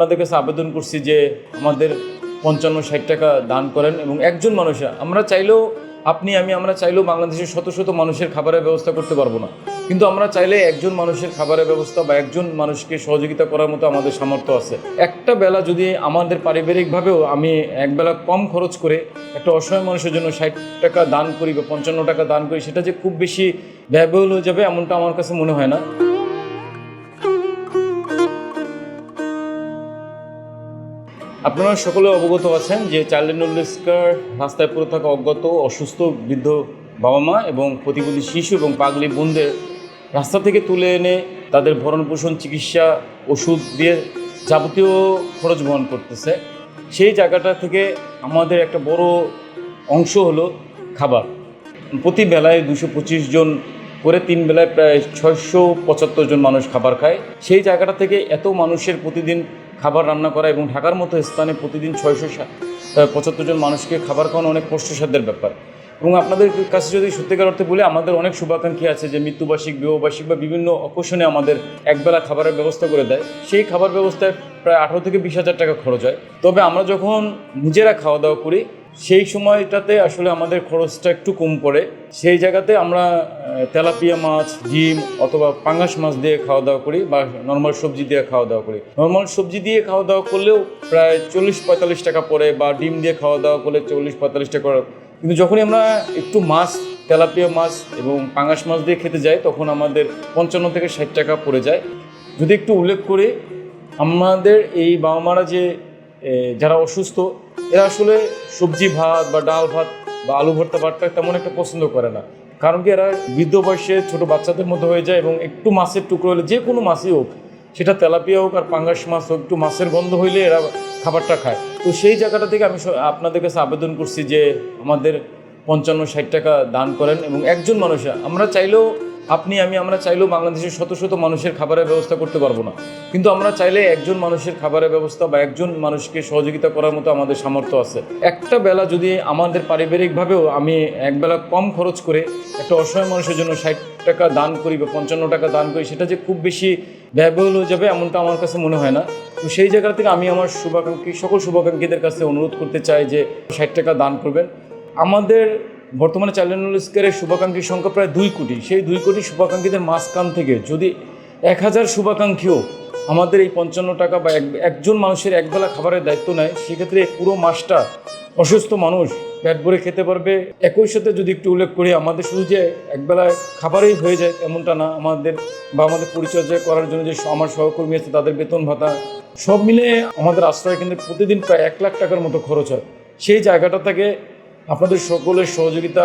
আপনাদের কাছে আবেদন করছি যে আমাদের পঞ্চান্ন ষাট টাকা দান করেন এবং একজন মানুষের আমরা চাইলেও আপনি, আমি, আমরা চাইলেও বাংলাদেশের শত শত মানুষের খাবারের ব্যবস্থা করতে পারব না। কিন্তু আমরা চাইলে একজন মানুষের খাবারের ব্যবস্থা বা একজন মানুষকে সহযোগিতা করার মতো আমাদের সামর্থ্য আছে। একটা বেলা যদি আমাদের পারিবারিকভাবেও আমি একবেলা কম খরচ করে একটা অসহায় মানুষের জন্য ষাট টাকা দান করি বা পঞ্চান্ন টাকা দান করি, সেটা যে খুব বেশি ব্যয়বহুল হয়ে যাবে এমনটা আমার কাছে মনে হয় না। আপনারা সকলে অবগত আছেন যে চাইল্ড ইস্কার রাস্তায় পড়ে থাকা অজ্ঞাত, অসুস্থ, বৃদ্ধ বাবা মা এবং প্রতিবন্ধী শিশু এবং পাগলি বোনদের রাস্তা থেকে তুলে এনে তাদের ভরণ পোষণ চিকিৎসা, ওষুধ দিয়ে যাবতীয় খরচ বহন করতেছে। সেই জায়গাটা থেকে আমাদের একটা বড় অংশ হলো খাবার। প্রতি বেলায় দুশো পঁচিশ জন করে তিন বেলায় প্রায় ছয়শো পঁচাত্তর জন মানুষ খাবার খায়। সেই জায়গাটা থেকে এত মানুষের প্রতিদিন খাবার রান্না করা এবং ঢাকার মতো স্থানে প্রতিদিন ছয়শো পঁচাত্তর জন মানুষকে খাবার খাওয়ানো অনেক কষ্টসাধ্যের ব্যাপার। এবং আপনাদের কাছে যদি সত্যিকার অর্থে বলি, আমাদের অনেক শুভাকাঙ্ক্ষী আছে যে মৃত্যুবার্ষিক, বিবাহবার্ষিক বা বিভিন্ন অকশনে আমাদের একবেলা খাবারের ব্যবস্থা করে দেয়। সেই খাবার ব্যবস্থায় প্রায় আঠারো থেকে বিশ হাজার টাকা খরচ হয়। তবে আমরা যখন নিজেরা খাওয়া দাওয়া করি সেই সময়টাতে আসলে আমাদের খরচটা একটু কম পড়ে। সেই জায়গাতে আমরা তেলাপিয়া মাছ, ডিম অথবা পাঙ্গাস মাছ দিয়ে খাওয়া দাওয়া করি বা নর্মাল সবজি দিয়ে খাওয়া দাওয়া করি। নর্মাল সবজি দিয়ে খাওয়া দাওয়া করলেও প্রায় চল্লিশ পঁয়তাল্লিশ টাকা পড়ে বা ডিম দিয়ে খাওয়া দাওয়া করলে চল্লিশ পঁয়তাল্লিশ টাকা। কিন্তু যখনই আমরা একটু মাছ, তেলাপিয়া মাছ এবং পাঙ্গাস মাছ দিয়ে খেতে যাই, তখন আমাদের পঞ্চান্ন থেকে ষাট টাকা পড়ে যায়। যদি একটু উল্লেখ করি, আমাদের এই বাবা মারা যে যারা অসুস্থ এরা আসলে সবজি ভাত বা ডাল ভাত বা আলু ভর্তা ভাতটা তেমন একটা পছন্দ করে না। কারণ কি এরা বৃদ্ধ বয়সে ছোট বাচ্চাদের মধ্যে হয়ে যায় এবং একটু মাছের টুকরো হলে যে কোনো মাছই হোক, সেটা তেলাপিয়া হোক আর পাঙ্গাস মাছ হোক, একটু মাছের গন্ধ হইলে এরা খাবারটা খায়। তো সেই জায়গাটা থেকে আমি আপনাদের কাছে আবেদন করছি যে আমাদের পঞ্চান্ন ষাট টাকা দান করেন এবং একজন মানুষ, আমরা চাইলেও আপনি, আমি, আমরা চাইলেও বাংলাদেশের শত শত মানুষের খাবারের ব্যবস্থা করতে পারব না। কিন্তু আমরা চাইলে একজন মানুষের খাবারের ব্যবস্থা বা একজন মানুষকে সহযোগিতা করার মতো আমাদের সামর্থ্য আছে। একটা বেলা যদি আমাদের পারিবারিকভাবেও আমি একবেলা কম খরচ করে একটা অসহায় মানুষের জন্য ষাট টাকা দান করি বা পঞ্চান্ন টাকা দান করি, সেটা যে খুব বেশি ব্যয়বহুল হয়ে যাবে এমনটা আমার কাছে মনে হয় না। তো সেই জায়গা থেকে আমি আমার শুভাকাঙ্ক্ষী, সকল শুভাকাঙ্ক্ষীদের কাছে অনুরোধ করতে চাই যে ষাট টাকা দান করবেন। আমাদের বর্তমানে চাইল্ড স্কেয়ারের শুভাকাঙ্ক্ষীর সংখ্যা প্রায় দুই কোটি। সেই দুই কোটি শুভাকাঙ্ক্ষীদের মাঝখান থেকে যদি এক হাজার শুভাকাঙ্ক্ষীও আমাদের এই পঞ্চান্ন টাকা বা এক- একজন মানুষের একবেলা খাবারের দায়িত্ব নেয়, সেক্ষেত্রে পুরো মাসটা অসুস্থ মানুষ পেট ভরে খেতে পারবে। একই সাথে যদি একটু উল্লেখ করি, আমাদের শুধু যে একবেলায় খাবারেই হয়ে যায় এমনটা না। আমাদের বা আমাদের পরিচর্যা করার জন্য যে আমার সহকর্মী আছে, তাদের বেতন ভাতা, সব মিলে আমাদের আশ্রয় কেন্দ্রে প্রতিদিন প্রায় এক লাখ টাকার মতো খরচ হয়। সেই জায়গাটা থেকে আপনাদের সকলের সহযোগিতা,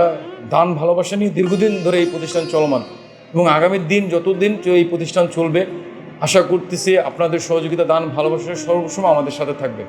দান, ভালোবাসা নিয়ে দীর্ঘদিন ধরে এই প্রতিষ্ঠান চলমান। এবং আগামী দিন যতদিন এই প্রতিষ্ঠান চলবে, আশা করতেছি আপনাদের সহযোগিতা, দান, ভালোবাসা সর্বসময় আমাদের সাথে থাকবে।